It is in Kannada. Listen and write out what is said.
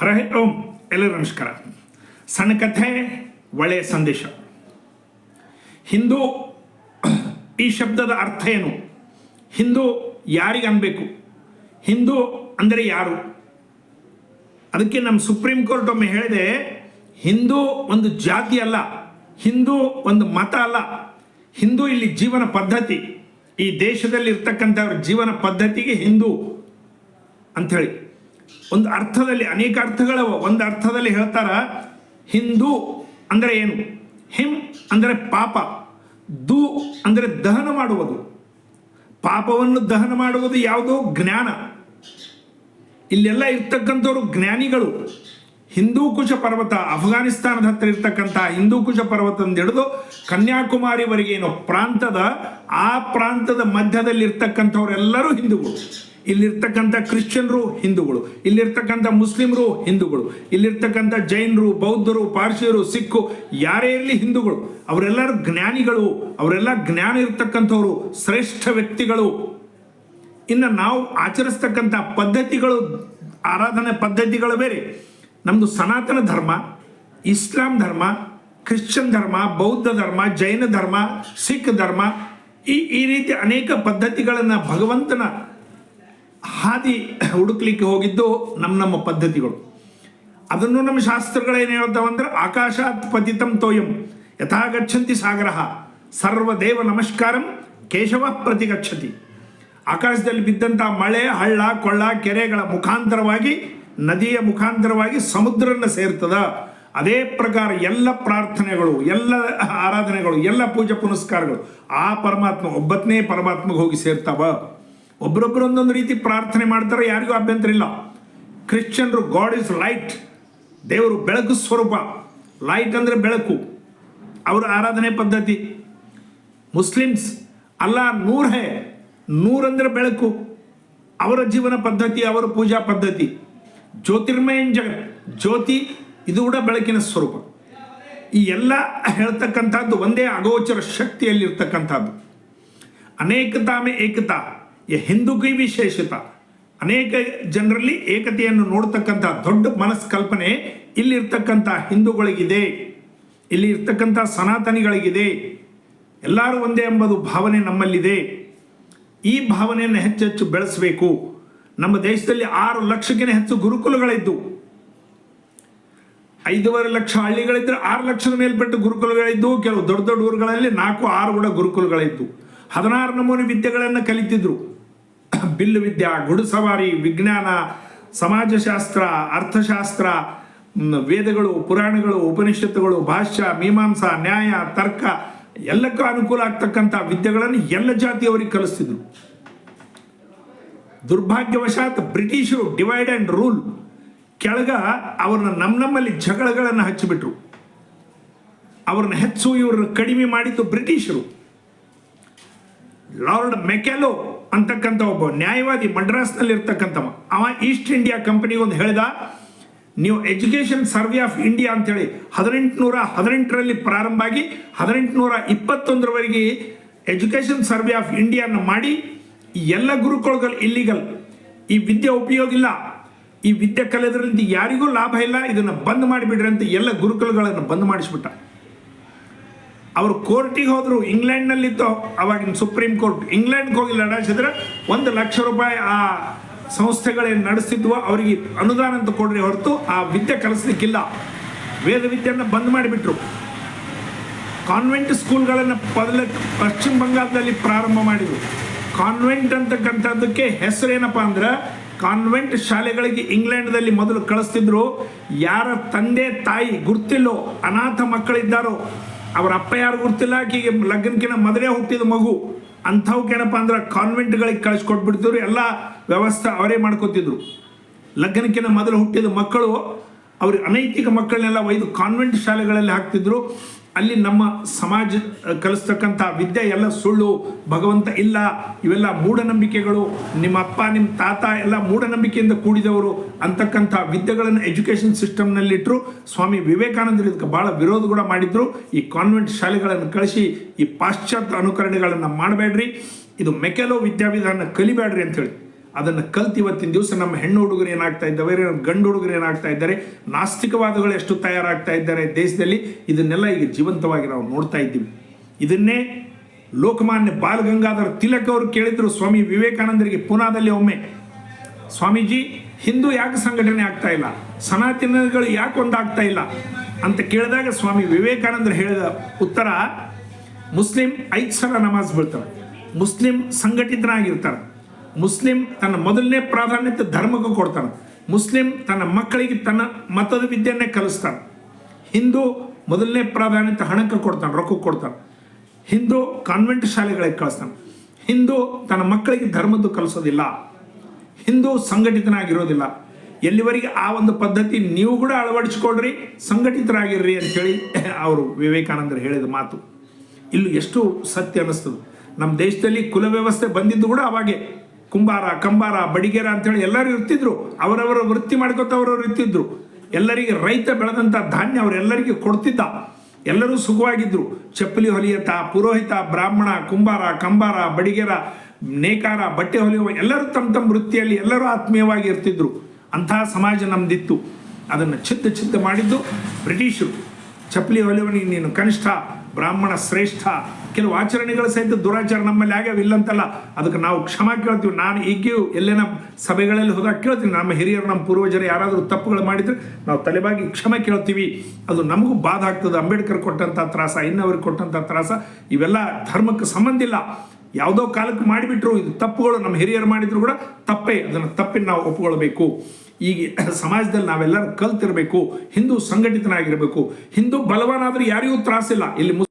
ಹರಹೆ ಓಂ ಎಲ್ಲರೂ ನಮಸ್ಕಾರ. ಸಣ್ಣ ಕಥೆ, ಒಳ್ಳೆಯ ಸಂದೇಶ. ಹಿಂದೂ ಈ ಶಬ್ದದ ಅರ್ಥ ಏನು? ಹಿಂದೂ ಯಾರಿಗೆ ಅನ್ಬೇಕು? ಹಿಂದೂ ಅಂದರೆ ಯಾರು? ಅದಕ್ಕೆ ನಮ್ಮ ಸುಪ್ರೀಂ ಕೋರ್ಟ್ ಒಮ್ಮೆ ಹೇಳಿದೆ, ಹಿಂದೂ ಒಂದು ಜಾತಿ ಅಲ್ಲ, ಹಿಂದೂ ಒಂದು ಮತ ಅಲ್ಲ. ಹಿಂದೂ ಇಲ್ಲಿ ಜೀವನ ಪದ್ಧತಿ, ಈ ದೇಶದಲ್ಲಿ ಇರ್ತಕ್ಕಂಥವ್ರ ಜೀವನ ಪದ್ಧತಿಗೆ ಹಿಂದೂ ಅಂಥೇಳಿ ಒಂದು ಅರ್ಥದಲ್ಲಿ, ಅನೇಕ ಅರ್ಥಗಳವ. ಒಂದು ಅರ್ಥದಲ್ಲಿ ಹೇಳ್ತಾರ, ಹಿಂದೂ ಅಂದರೆ ಏನು? ಹಿಂ ಅಂದರೆ ಪಾಪ. ದು ಅಂದರೆ ದಹನ ಮಾಡುವುದು. ಪಾಪವನ್ನು ದಹನ ಮಾಡುವುದು ಯಾವುದು? ಜ್ಞಾನ. ಇಲ್ಲೆಲ್ಲ ಇರ್ತಕ್ಕಂಥವ್ರು ಜ್ಞಾನಿಗಳು. ಹಿಂದೂಕುಶ ಪರ್ವತ, ಅಫ್ಘಾನಿಸ್ತಾನದ ಹತ್ತಿರ ಇರ್ತಕ್ಕಂಥ ಹಿಂದೂಕುಶ ಪರ್ವತದಿಂದ ಹಿಡಿದು ಕನ್ಯಾಕುಮಾರಿವರೆಗೆ ಏನೋ ಪ್ರಾಂತದ, ಆ ಪ್ರಾಂತದ ಮಧ್ಯದಲ್ಲಿ ಇರ್ತಕ್ಕಂಥವರೆಲ್ಲರೂ ಹಿಂದೂಗಳು. ಇಲ್ಲಿರ್ತಕ್ಕಂಥ ಕ್ರಿಶ್ಚಿಯನ್ರು ಹಿಂದೂಗಳು, ಇಲ್ಲಿರ್ತಕ್ಕಂಥ ಮುಸ್ಲಿಮರು ಹಿಂದೂಗಳು, ಇಲ್ಲಿರ್ತಕ್ಕಂಥ ಜೈನರು, ಬೌದ್ಧರು, ಪಾರ್ಸಿಯರು, ಸಿಕ್ಕು, ಯಾರೇ ಇರಲಿ ಹಿಂದೂಗಳು, ಅವರೆಲ್ಲರೂ ಜ್ಞಾನಿಗಳು, ಅವರೆಲ್ಲ ಜ್ಞಾನ ಇರ್ತಕ್ಕಂಥವ್ರು, ಶ್ರೇಷ್ಠ ವ್ಯಕ್ತಿಗಳು. ಇನ್ನು ನಾವು ಆಚರಿಸ್ತಕ್ಕಂಥ ಪದ್ಧತಿಗಳು, ಆರಾಧನೆ ಪದ್ಧತಿಗಳು ಬೇರೆ. ನಮ್ಮದು ಸನಾತನ ಧರ್ಮ, ಇಸ್ಲಾಂ ಧರ್ಮ, ಕ್ರಿಶ್ಚಿಯನ್ ಧರ್ಮ, ಬೌದ್ಧ ಧರ್ಮ, ಜೈನ ಧರ್ಮ, ಸಿಖ್ ಧರ್ಮ, ಈ ಈ ರೀತಿ ಅನೇಕ ಪದ್ಧತಿಗಳನ್ನು ಭಗವಂತನ ಹಾದಿ ಹುಡುಕ್ಲಿಕ್ಕೆ ಹೋಗಿದ್ದು ನಮ್ಮ ನಮ್ಮ ಪದ್ಧತಿಗಳು. ಅದನ್ನು ನಮ್ಮ ಶಾಸ್ತ್ರಗಳೇನು ಹೇಳ್ತಾವಂದ್ರೆ ಆಕಾಶಾತ್ ಪತಿತಂ ತೋಯಂ ಯಥಾ ಗಚ್ಚಂತಿ ಸಾಗರ, ಸರ್ವದೇವ ನಮಸ್ಕಾರಂ, ಕೇಶವ ಪ್ರತಿಗಚ್ಚತಿ ಆಕಾಶದಲ್ಲಿ ಬಿದ್ದಂಥ ಮಳೆ, ಹಳ್ಳ, ಕೊಳ್ಳ, ಕೆರೆಗಳ ಮುಖಾಂತರವಾಗಿ, ನದಿಯ ಮುಖಾಂತರವಾಗಿ ಸಮುದ್ರನ ಸೇರ್ತದ. ಅದೇ ಪ್ರಕಾರ ಎಲ್ಲ ಪ್ರಾರ್ಥನೆಗಳು, ಎಲ್ಲ ಆರಾಧನೆಗಳು, ಎಲ್ಲ ಪೂಜೆ ಪುನಸ್ಕಾರಗಳು ಆ ಪರಮಾತ್ಮ, ಒಬ್ಬತ್ತನೇ ಪರಮಾತ್ಮಗೆ ಹೋಗಿ ಸೇರ್ತಾವ. ಒಬ್ಬರೊಬ್ಬರು ಒಂದೊಂದು ರೀತಿ ಪ್ರಾರ್ಥನೆ ಮಾಡ್ತಾರೆ, ಯಾರಿಗೂ ಅಭ್ಯಂತರ ಇಲ್ಲ. ಕ್ರಿಶ್ಚಿಯನ್ರು ಗಾಡ್ ಇಸ್ ಲೈಟ್ ದೇವರು ಬೆಳಕು ಸ್ವರೂಪ. ಲೈಟ್ ಅಂದರೆ ಬೆಳಕು. ಅವರ ಆರಾಧನೆ ಪದ್ಧತಿ. ಮುಸ್ಲಿಮ್ಸ್, ಅಲ್ಲ, ನೂರ್. ಹೇ ನೂರ್ ಅಂದ್ರೆ ಬೆಳಕು. ಅವರ ಜೀವನ ಪದ್ಧತಿ, ಅವರ ಪೂಜಾ ಪದ್ಧತಿ. ಜ್ಯೋತಿರ್ಮಯ ಜಗತ್. ಜ್ಯೋತಿ, ಇದು ಕೂಡ ಬೆಳಕಿನ ಸ್ವರೂಪ. ಈ ಎಲ್ಲ ಹೇಳ್ತಕ್ಕಂಥದ್ದು ಒಂದೇ ಅಗೋಚರ ಶಕ್ತಿಯಲ್ಲಿರ್ತಕ್ಕಂಥದ್ದು. ಅನೇಕತಾಮೆ ಏಕತಾ. ಯ ಹಿಂದೂಕೈ ವಿಶೇಷತ ಅನೇಕ ಜನರಲ್ಲಿ ಏಕತೆಯನ್ನು ನೋಡ್ತಕ್ಕಂಥ ದೊಡ್ಡ ಮನಸ್ಕಲ್ಪನೆ ಇಲ್ಲಿರ್ತಕ್ಕಂಥ ಹಿಂದೂಗಳಿಗಿದೆ. ಇಲ್ಲಿ ಇರ್ತಕ್ಕಂಥ ಸನಾತನಿಗಳಿಗಿದೆ. ಎಲ್ಲರೂ ಒಂದೇ ಎಂಬುದು ಭಾವನೆ ನಮ್ಮಲ್ಲಿದೆ. ಈ ಭಾವನೆಯನ್ನು ಹೆಚ್ಚು ಹೆಚ್ಚು ಬೆಳೆಸಬೇಕು. ನಮ್ಮ ದೇಶದಲ್ಲಿ ಆರು ಲಕ್ಷಕ್ಕಿಂತ ಹೆಚ್ಚು ಗುರುಕುಲಗಳಿದ್ದು. ಐದೂವರೆ ಲಕ್ಷ ಹಳ್ಳಿಗಳಿದ್ದರೆ ಆರು ಲಕ್ಷದ ಮೇಲ್ಪಟ್ಟು ಗುರುಕುಲಗಳಿದ್ದು, ಕೆಲವು ದೊಡ್ಡ ದೊಡ್ಡ ಊರುಗಳಲ್ಲಿ ನಾಲ್ಕು, ಆರು ಕೂಡ ಗುರುಕುಲಗಳಿದ್ದು. ಹದಿನಾರು ನಮೂನೆ ವಿದ್ಯೆಗಳನ್ನು ಕಲಿತಿದ್ರು. ಬಿಲ್ಲು ವಿದ್ಯಾ ಗುಡುಸವಾರಿ, ವಿಜ್ಞಾನ, ಸಮಾಜಶಾಸ್ತ್ರ, ಅರ್ಥಶಾಸ್ತ್ರ ವೇದಗಳು, ಪುರಾಣಗಳು, ಉಪನಿಷತ್ತುಗಳು, ಭಾಷ್ಯ, ಮೀಮಾಂಸಾ, ನ್ಯಾಯ, ತರ್ಕ ಎಲ್ಲಕ್ಕೂ ಅನುಕೂಲ ಆಗ್ತಕ್ಕಂಥ ವಿದ್ಯೆಗಳನ್ನು ಎಲ್ಲ ಜಾತಿಯವರಿಗೆ ಕಲಿಸ್ತಿದ್ರು. ದುರ್ಭಾಗ್ಯವಶಾತ್ ಬ್ರಿಟಿಷರು ಡಿವೈಡ್ ಆ್ಯಂಡ್ ರೂಲ್. ಕೆಳಗ ಅವ್ರನ್ನ ನಮ್ಮ ನಮ್ಮಲ್ಲಿ ಜಗಳಗಳನ್ನು ಹಚ್ಚಿಬಿಟ್ರು. ಅವ್ರನ್ನ ಹೆಚ್ಚು ಇವ್ರನ್ನ ಕಡಿಮೆ ಮಾಡಿದ್ದು ಬ್ರಿಟಿಷರು. ಲಾರ್ಡ್ ಮೆಕೆಲೋ ಅಂತಕ್ಕಂಥ ಒಬ್ಬ ನ್ಯಾಯವಾದಿ ಮಡ್ರಾಸ್ನಲ್ಲಿ ಇರ್ತಕ್ಕಂಥವ ಅವ ಈಸ್ಟ್ ಇಂಡಿಯಾ ಕಂಪನಿಗೆ ಒಂದು ಹೇಳ್ದ, ನೀವು ಎಜುಕೇಷನ್ ಸರ್ವೆ ಆಫ್ ಇಂಡಿಯಾ ಅಂತೇಳಿ ಹದಿನೆಂಟುನೂರ ಹದಿನೆಂಟರಲ್ಲಿ ಪ್ರಾರಂಭ ಆಗಿ ಹದಿನೆಂಟುನೂರ ಇಪ್ಪತ್ತೊಂದರವರೆಗೆ ಎಜುಕೇಷನ್ ಸರ್ವೆ ಆಫ್ ಇಂಡಿಯಾನ ಮಾಡಿ ಎಲ್ಲ ಗುರುಕುಳಗಳು ಇಲ್ಲಿಗಲ್ ಈ ವಿದ್ಯೆ ಉಪಯೋಗ ಇಲ್ಲ. ಈ ವಿದ್ಯೆ ಕಲಿಯೋದ್ರಿಂದ ಯಾರಿಗೂ ಲಾಭ ಇಲ್ಲ. ಇದನ್ನು ಬಂದ್ ಮಾಡಿಬಿಡ್ರಿ ಅಂತ ಎಲ್ಲ ಗುರುಕುಲಗಳನ್ನು ಬಂದ್ ಮಾಡಿಸ್ಬಿಟ್ಟ. ಅವರು ಕೋರ್ಟಿಗೆ ಹೋದರು, ಇಂಗ್ಲೆಂಡ್ನಲ್ಲಿತ್ತು. ಅವಾಗಿನ ಸುಪ್ರೀಂ ಕೋರ್ಟ್. ಇಂಗ್ಲೆಂಡ್ಗೆ ಹೋಗಿ ಲಡಾಯಿಸಿದ್ರೆ ಒಂದು ಲಕ್ಷ ರೂಪಾಯಿ ಆ ಸಂಸ್ಥೆಗಳೇನು ನಡೆಸ್ತಿದ್ವೋ ಅವರಿಗೆ ಅನುದಾನ ಅಂತ ಕೊಡ್ರಿ ಹೊರತು ಆ ವಿದ್ಯೆ ಕಲಿಸ್ಲಿಕ್ಕಿಲ್ಲ. ವೇದ ವಿದ್ಯೆಯನ್ನು ಬಂದ್ ಮಾಡಿಬಿಟ್ರು. ಕಾನ್ವೆಂಟ್ ಸ್ಕೂಲ್ಗಳನ್ನು ಮೊದಲ ಪಶ್ಚಿಮ ಬಂಗಾಳದಲ್ಲಿ ಪ್ರಾರಂಭ ಮಾಡಿದರು. ಕಾನ್ವೆಂಟ್ ಅಂತಕ್ಕಂಥದ್ದಕ್ಕೆ ಹೆಸರೇನಪ್ಪ ಅಂದ್ರೆ, ಕಾನ್ವೆಂಟ್ ಶಾಲೆಗಳಿಗೆ ಇಂಗ್ಲೆಂಡ್ದಲ್ಲಿ ಮೊದಲು ಕಳಿಸ್ತಿದ್ರು. ಯಾರ ತಂದೆ ತಾಯಿ ಗುರ್ತಿಲ್ಲೋ ಅನಾಥ ಮಕ್ಕಳಿದ್ದಾರೋ ಅವ್ರ ಅಪ್ಪ ಯಾರು ಗೊತ್ತಿಲ್ಲ ಆಕೆಗೆ ಲಗ್ನಕ್ಕಿಂತ ಮೊದಲೇ ಹುಟ್ಟಿದ ಮಗು. ಅಂಥವ್ಕೇನಪ್ಪ ಅಂದ್ರೆ ಕಾನ್ವೆಂಟ್ಗಳಿಗೆ ಕಳಿಸ್ಕೊಟ್ಬಿಡ್ತಿದ್ರು, ಎಲ್ಲ ವ್ಯವಸ್ಥೆ ಅವರೇ ಮಾಡ್ಕೋತಿದ್ರು. ಲಗ್ನಕ್ಕಿಂತ ಮೊದಲು ಹುಟ್ಟಿದ ಮಕ್ಕಳು ಅವ್ರಿಗೆ ಅನೈತಿಕ ಮಕ್ಕಳನ್ನೆಲ್ಲ ಒಯ್ದು ಕಾನ್ವೆಂಟ್ ಶಾಲೆಗಳಲ್ಲಿ ಹಾಕ್ತಿದ್ರು. ಅಲ್ಲಿ ನಮ್ಮ ಸಮಾಜ ಕಲಿಸ್ತಕ್ಕಂಥ ವಿದ್ಯೆ ಎಲ್ಲ ಸುಳ್ಳು, ಭಗವಂತ ಇಲ್ಲ, ಇವೆಲ್ಲ ಮೂಢನಂಬಿಕೆಗಳು. ನಿಮ್ಮ ಅಪ್ಪ, ನಿಮ್ಮ ತಾತ ಎಲ್ಲ ಮೂಢನಂಬಿಕೆಯಿಂದ ಕೂಡಿದವರು ಅಂತಕ್ಕಂಥ ವಿದ್ಯೆಗಳನ್ನು ಎಜುಕೇಷನ್ ಸಿಸ್ಟಮ್ನಲ್ಲಿಟ್ಟರು ಸ್ವಾಮಿ ವಿವೇಕಾನಂದರು ಇದಕ್ಕೆ ಭಾಳ ವಿರೋಧ ಕೂಡ ಮಾಡಿದ್ರು. ಈ ಕಾನ್ವೆಂಟ್ ಶಾಲೆಗಳನ್ನು ಕಳಿಸಿ, ಈ ಪಾಶ್ಚಾತ್ಯ ಅನುಕರಣೆಗಳನ್ನು ಮಾಡಬೇಡ್ರಿ. ಇದು ಮೆಕೆಲೋ ವಿದ್ಯಾವಿಧಾನ ಕಲಿಬೇಡ್ರಿ ಅಂತೇಳಿ. ಅದನ್ನು ಕಲ್ತು ಇವತ್ತಿನ ದಿವಸ ನಮ್ಮ ಹೆಣ್ಣು ಹುಡುಗರು ಏನಾಗ್ತಾ ಇದ್ದಾವೆ ಗಂಡು ಹುಡುಗರು ಏನಾಗ್ತಾ ಇದ್ದಾರೆ, ನಾಸ್ತಿಕವಾದಗಳು ಎಷ್ಟು ತಯಾರಾಗ್ತಾ ಇದ್ದಾರೆ ದೇಶದಲ್ಲಿ, ಇದನ್ನೆಲ್ಲ ಈಗ ಜೀವಂತವಾಗಿ ನಾವು ನೋಡ್ತಾ ಇದ್ದೀವಿ. ಇದನ್ನೇ ಲೋಕಮಾನ್ಯ ಬಾಲಗಂಗಾಧರ ತಿಲಕ್ ಅವರು ಕೇಳಿದ್ರು ಸ್ವಾಮಿ ವಿವೇಕಾನಂದರಿಗೆ ಪುನಾದಲ್ಲಿ ಒಮ್ಮೆ. ಸ್ವಾಮೀಜಿ, ಹಿಂದೂ ಯಾಕೆ ಸಂಘಟನೆ ಆಗ್ತಾ ಇಲ್ಲ? ಸನಾತನಗಳು ಯಾಕೆ ಒಂದಾಗ್ತಾ ಇಲ್ಲ? ಅಂತ ಕೇಳಿದಾಗ ಸ್ವಾಮಿ ವಿವೇಕಾನಂದರು ಹೇಳಿದ ಉತ್ತರ, ಮುಸ್ಲಿಂ ಐದು ಸಲ ನಮಾಜ್ ಬೀಳ್ತಾರೆ ಮುಸ್ಲಿಂ ಸಂಘಟಿತನಾಗಿರ್ತಾರೆ ಮುಸ್ಲಿಂ ತನ್ನ ಮೊದಲನೇ ಪ್ರಾಧಾನ್ಯತೆ ಧರ್ಮಕ್ಕೆ ಕೊಡ್ತಾನೆ. ಮುಸ್ಲಿಂ ತನ್ನ ಮಕ್ಕಳಿಗೆ ತನ್ನ ಮತದ ವಿದ್ಯೆಯನ್ನೇ ಕಲಿಸ್ತಾನೆ. ಹಿಂದೂ ಮೊದಲನೇ ಪ್ರಾಧಾನ್ಯತೆ ಹಣಕ್ಕೆ ಕೊಡ್ತಾನೆ, ರೊಕ್ಕಕ್ಕೆ ಕೊಡ್ತಾನೆ. ಹಿಂದೂ ಕಾನ್ವೆಂಟ್ ಶಾಲೆಗಳಿಗೆ ಕಳಿಸ್ತಾನೆ. ಹಿಂದೂ ತನ್ನ ಮಕ್ಕಳಿಗೆ ಧರ್ಮದ್ದು ಕಲಿಸೋದಿಲ್ಲ. ಹಿಂದೂ ಸಂಘಟಿತನಾಗಿರೋದಿಲ್ಲ. ಎಲ್ಲಿವರೆಗೆ ಆ ಒಂದು ಪದ್ಧತಿ ನೀವು ಕೂಡ ಅಳವಡಿಸ್ಕೊಳ್ರಿ, ಸಂಘಟಿತರಾಗಿರ್ರಿ ಅಂತೇಳಿ ಅವರು ವಿವೇಕಾನಂದರು ಹೇಳಿದ ಮಾತು. ಇಲ್ಲಿ ಎಷ್ಟು ಸತ್ಯ ಅನ್ನಿಸ್ತದೆ. ನಮ್ಮ ದೇಶದಲ್ಲಿ ಕುಲ ವ್ಯವಸ್ಥೆ ಬಂದಿದ್ದು ಕೂಡ ಅವಾಗೆ. ಕುಂಬಾರ, ಕಂಬಾರ, ಬಡಿಗೇರ ಅಂತೇಳಿ ಎಲ್ಲರೂ ಇರ್ತಿದ್ರು. ಅವರವರ ವೃತ್ತಿ ಮಾಡ್ಕೊತ ಅವರವರು ಇರ್ತಿದ್ರು. ಎಲ್ಲರಿಗೆ ರೈತ ಬೆಳೆದಂಥ ಧಾನ್ಯ ಅವರೆಲ್ಲರಿಗೆ ಕೊಡ್ತಿದ್ದ. ಎಲ್ಲರೂ ಸುಖವಾಗಿದ್ರು. ಚಪ್ಪಲಿ ಹೊಲಿಯತ ಪುರೋಹಿತ, ಬ್ರಾಹ್ಮಣ, ಕುಂಬಾರ, ಕಂಬಾರ, ಬಡಿಗೆರ, ನೇಕಾರ, ಬಟ್ಟೆ ಹೊಲಿಯುವ ಎಲ್ಲರೂ ತಮ್ಮ ತಮ್ಮ ವೃತ್ತಿಯಲ್ಲಿ ಎಲ್ಲರೂ ಆತ್ಮೀಯವಾಗಿ ಇರ್ತಿದ್ರು. ಅಂತಹ ಸಮಾಜ ನಮ್ದಿತ್ತು. ಅದನ್ನು ಚಿತ್ತ ಚಿತ್ತ ಮಾಡಿದ್ದು ಬ್ರಿಟಿಷರು. ಚಪ್ಪಲಿ ಹೊಲಿಯವನಿಗೆ ನೀನು ಕನಿಷ್ಠ ಬ್ರಾಹ್ಮಣ ಶ್ರೇಷ್ಠ. ಕೆಲವು ಆಚರಣೆಗಳು ಸಹಿತ ದುರಾಚಾರ ನಮ್ಮಲ್ಲಿ ಆಗ್ಯಾವ ಇಲ್ಲಂತಲ್ಲ ಅದಕ್ಕೆ ನಾವು ಕ್ಷಮ ಕೇಳ್ತೀವಿ. ನಾನು ಈಗ್ಯೂ ಎಲ್ಲೇನ ಸಭೆಗಳಲ್ಲಿ ಹೋದಾಗ ಕೇಳ್ತೀನಿ. ನಮ್ಮ ಹಿರಿಯರು, ನಮ್ಮ ಪೂರ್ವಜರು ಯಾರಾದರೂ ತಪ್ಪುಗಳು ಮಾಡಿದರೆ ನಾವು ತಲೆಬಾಗಿ ಕ್ಷಮೆ ಕೇಳ್ತೀವಿ. ಅದು ನಮಗೂ ಬಾಧ ಆಗ್ತದೆ. ಅಂಬೇಡ್ಕರ್ ಕೊಟ್ಟಂಥ ತ್ರಾಸ ಇನ್ನವ್ರಿಗೆ ಕೊಟ್ಟಂಥ ತ್ರಾಸ, ಇವೆಲ್ಲ ಧರ್ಮಕ್ಕೆ ಸಂಬಂಧ ಇಲ್ಲ. ಯಾವುದೋ ಕಾಲಕ್ಕೆ ಮಾಡಿಬಿಟ್ರು. ಇದು ತಪ್ಪುಗಳು ನಮ್ಮ ಹಿರಿಯರು ಮಾಡಿದ್ರು ಕೂಡ ತಪ್ಪೇ. ಅದನ್ನು ತಪ್ಪಿನ ನಾವು ಒಪ್ಪಿಕೊಳ್ಬೇಕು. ಈಗ ಸಮಾಜದಲ್ಲಿ ನಾವೆಲ್ಲರೂ ಕಲ್ತಿರಬೇಕು. ಹಿಂದೂ ಸಂಘಟಿತನಾಗಿರಬೇಕು. ಹಿಂದೂ ಬಲವಾನಾದರೂ ಯಾರಿಗೂ ತ್ರಾಸಿಲ್ಲ ಇಲ್ಲಿ.